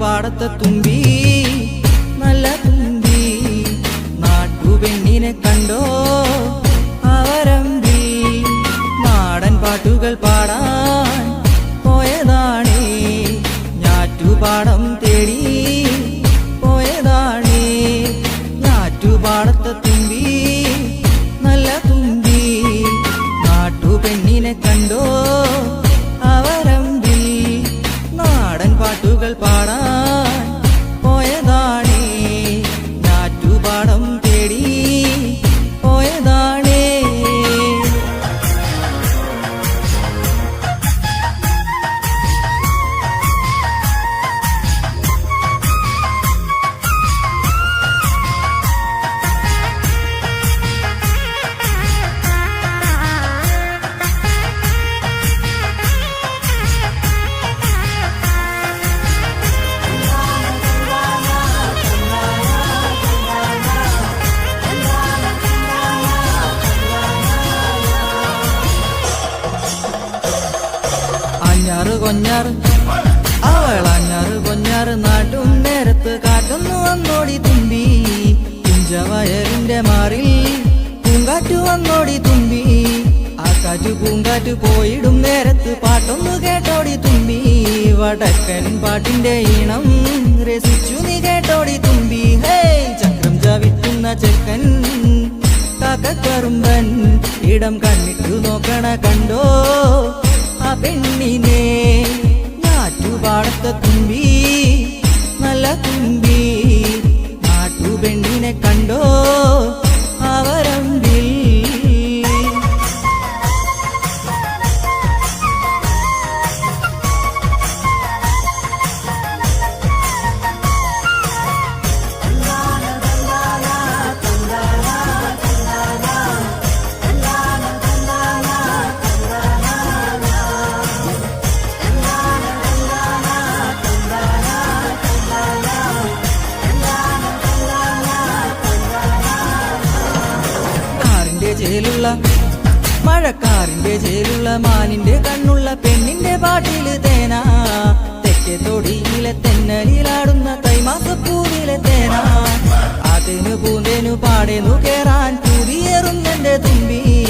പാടത്തെ തുമ്പി നല്ല തുമ്പി. നാട്ടുപെണ്ണിനെ കണ്ടോ? பாட்டுகள் பாடா. പൊഞ്ഞാറ് അവളഞ്ഞാറ് കൊഞ്ഞാറ് നാട്ടും നേരത്ത് കാട്ടുന്നു വന്നോടി തുമ്പി. കുഞ്ചവയറിന്റെ മാറിൽ പൂങ്കാറ്റു വന്നോടി തുമ്പി. ആ കാറ്റു പൂങ്കാറ്റു പോയിടും നേരത്ത് പാട്ടൊന്നു കേട്ടോടി തുമ്പി. വടക്കൻ പാട്ടിന്റെ ഈണം രസിച്ചു നീ കേട്ടോടി തുമ്പി. ഹേ ചക്രം ചവിട്ടുന്ന ചെക്കൻ കാക്കക്കറുമ്പൻ ഇടം കണ്ണിട്ടു നോക്കണ കണ്ടോ? പെണ്ണിനെ നാട്ടുപാടത്തെ തുമ്പി ചേലുള്ള മഴക്കാറിന്റെ ചേലുള്ള മാനിന്റെ കണ്ണുള്ള പെണ്ണിന്റെ പാട്ടിൽ തേന. തെക്കേ തൊടിയിലെ തെന്നലിലാടുന്ന കൈമാസപ്പൂവിലെ തേന. അതിനു പൂന്തേനു പാടേനു കേറാൻ പുതിയേറുന്നെന്റെ തുമ്പി.